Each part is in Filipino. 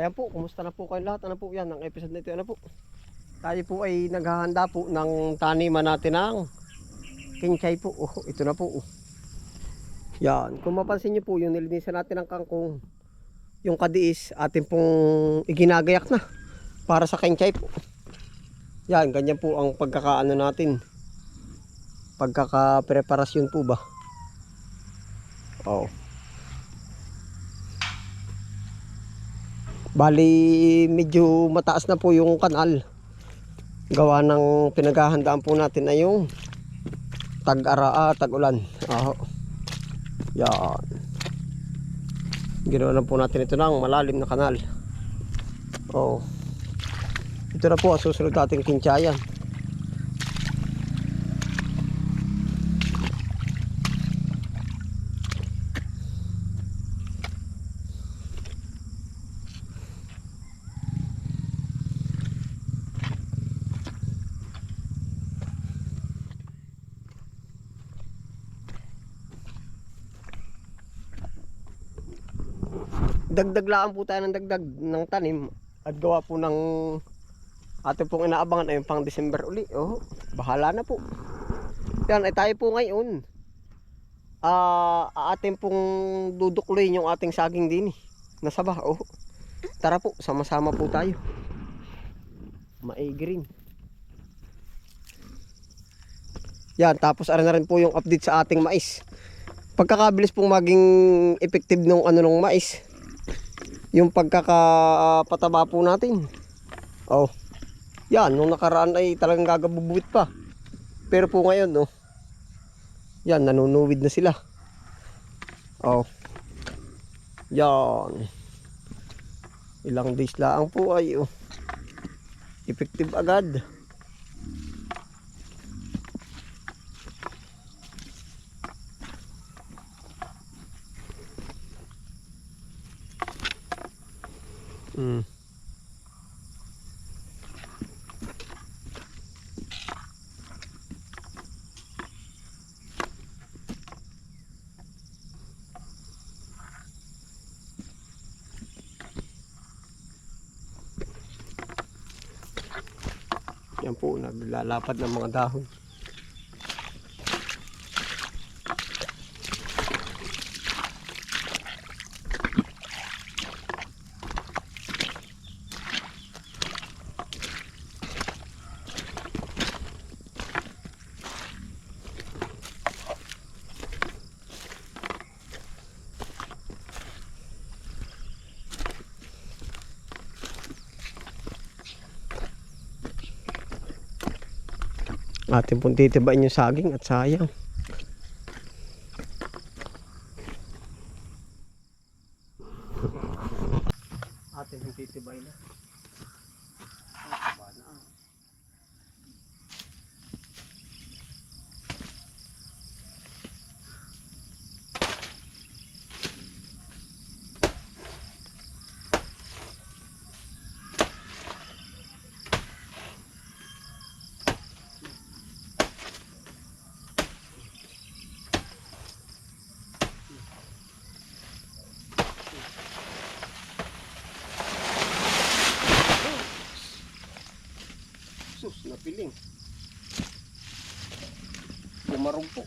Ayan po, kumusta na po kayo lahat? Ano po yan, ang episode na ito, ano po? Tayo po ay naghahanda po ng taniman natin ng kinchay po. Oh, ito na po. Oh. Yan, kung mapansin niyo po, yung nilinisan natin ng kangkong, yung kadiis, atin pong iginagayak na para sa kinchay po. Yan, ganyan po ang pagkakaano natin. Pagkakapreparasyon po ba? Oh. Bali, medyo mataas na po yung kanal. Gawa ng pinaghahandaan po natin na yung tag-ara, ah, tag-ulan. Ah, yan. Ginawa na po natin ito ng malalim na kanal. Oh. Ito na po ang susunod nating kinsyayan. Dagdag lang po tayo ng dagdag ng tanim at gawa po ng ating pong inaabangan ay yung pang December uli. Oh, bahala na po. Yan ay tayo po ngayon. Ah, ating pong dudukloyin yung ating saging din eh. Nasa ba? Oh. Tara po, sama-sama po tayo. Maigrin. Yan, tapos ara na rin po yung update sa ating mais. Pagkakabilis pong maging effective nung ano nung mais, yung pagkakapataba po natin. Oh. Yan, nung nakaraan ay talagang gagabubuit pa. Pero po ngayon, no. Yan, nanunuwid na sila. Oh. Yan. Ilang days lang po ay oh. Effective agad. Mm. Yan po, naglalapad ng mga dahon. Atin pong titibain yung saging at sayang. Sus, napiling. Bumarong po.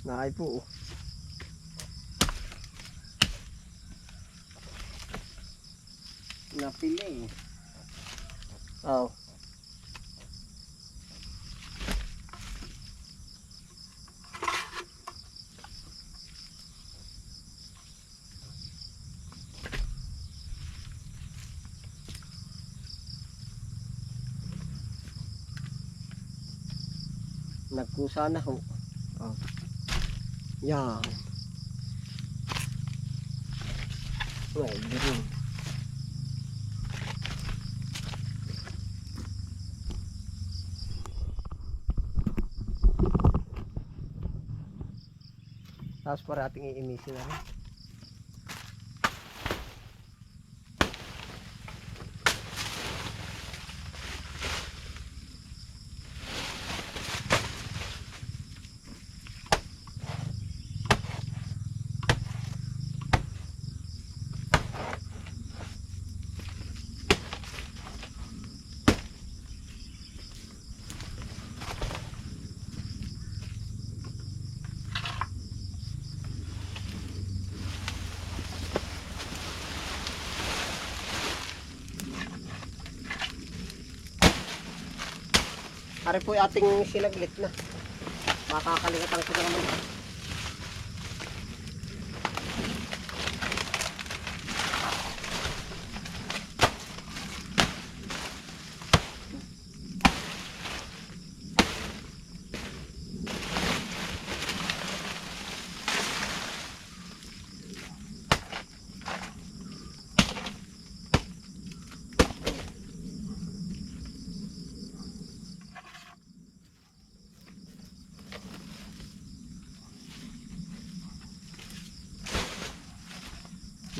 Naay po. oh. Napiling. Oh. Nagkusa na ho. Oh. Yan. Well, green. Tapos para ating iimisin na rin. Ari po ating sinaglit na. Makakaligatan ko na.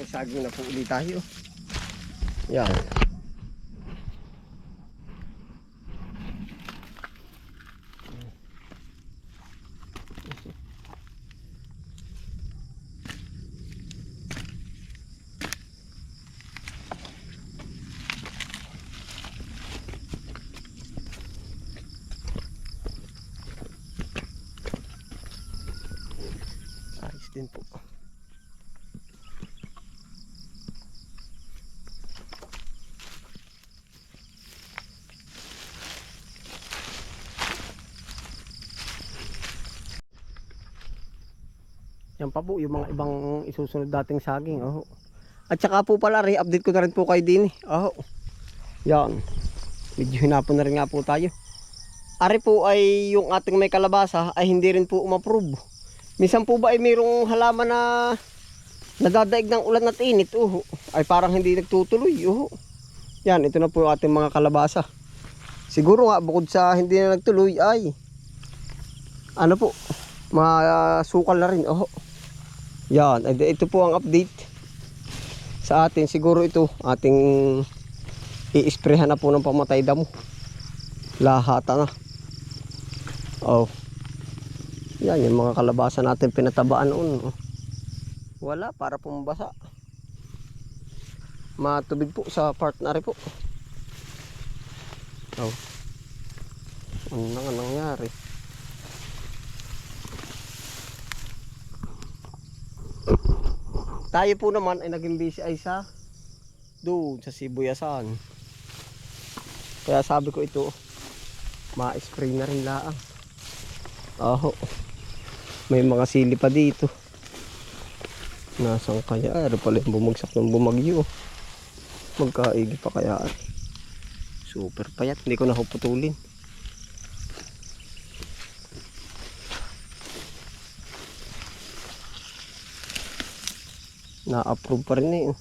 May saging na po ulit tayo. Yan. Din po. Yan pa po, yung mga ibang isusunod dating saging. Oh. At saka po pala, re-update ko na rin po kayo din. Oh. Yan. Medyo hinapon na rin nga po tayo. Ari po ay yung ating may kalabasa ay hindi rin po umapprove. Minsan po ba ay mayroong halaman na nadadaig ng ulan at init. Oh. Ay parang hindi nagtutuloy. Oh. Yan, ito na po yung ating mga kalabasa. Siguro nga, bukod sa hindi na nagtuloy ay ano po, masukal na rin. Oh. Yan, ito po ang update sa atin. Siguro ito ating i-sprayhan na po ng pamatay damo. Lahata na. Oh. Yan, yung mga kalabasa natin pinatabaan noon. oh. Wala, para pumbasa. Matubig po sa partner po. Oh. Ano nga nangyari? Tayo po naman ay naging busy ay sa doon sa Sibuyasan. Kaya sabi ko ito, ma-spray na rin laang. Aho. May mga sili pa dito. Nasaan kaya? Ano pala yung bumagsak ng bumagyo. Magkaigi pa kaya. Super payat. Hindi ko na putulin. Na-approve pa rin eh.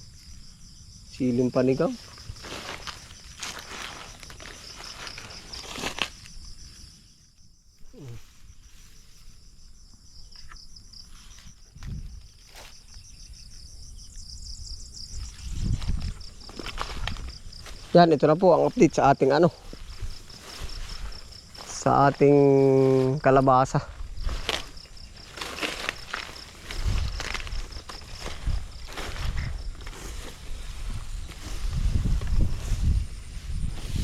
Siling panigaw. Yan, ito na po ang update sa ating ano. Sa ating kalabasa.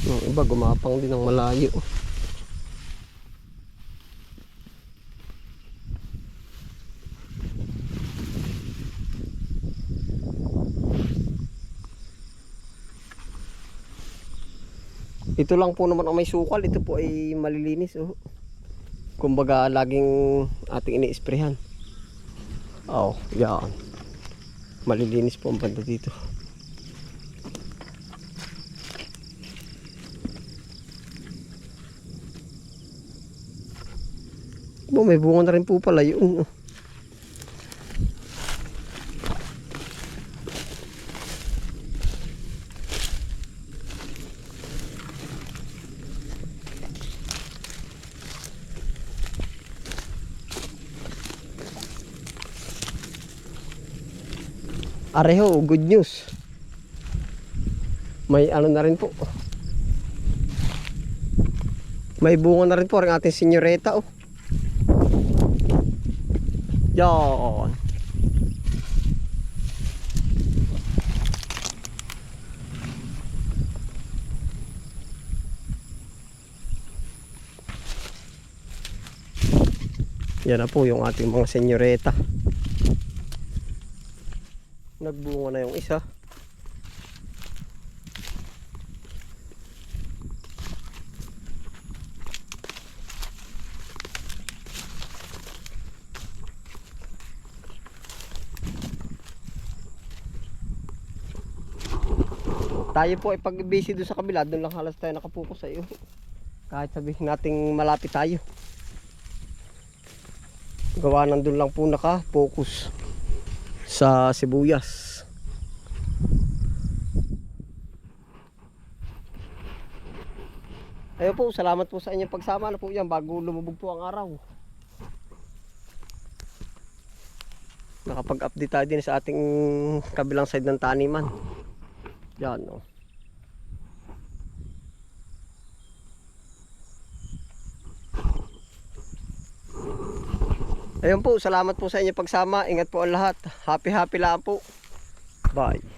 Yung iba gumapang din ng malayo. Ito lang po naman ang may sukal. Ito po ay malilinis. Oh. Kumbaga laging ating ini-sprayhan. Oh, yan. Malilinis po ang banda dito. Bo, may bunga na rin po pala yun. oh. Areho, good news. May ano na rin po. May bunga na rin po ang ating senyoreta oh. Yan. Yan na po yung ating mga senyoreta. Nagbunga na yung isa. Tayo po ay pag busy doon sa kabila, doon lang halos tayo nakapokus sa iyo. Kahit sabihin nating malapit tayo. Gawa doon lang po naka-focus sa sibuyas. Ayun po, salamat po sa inyong pagsama na po yan bago lumubog po ang araw. Nakapag-update tayo din sa ating kabilang side ng taniman. Yan oh. Ayun po, salamat po sa inyong pagsama. Ingat po ang lahat. Happy happy lang po. Bye.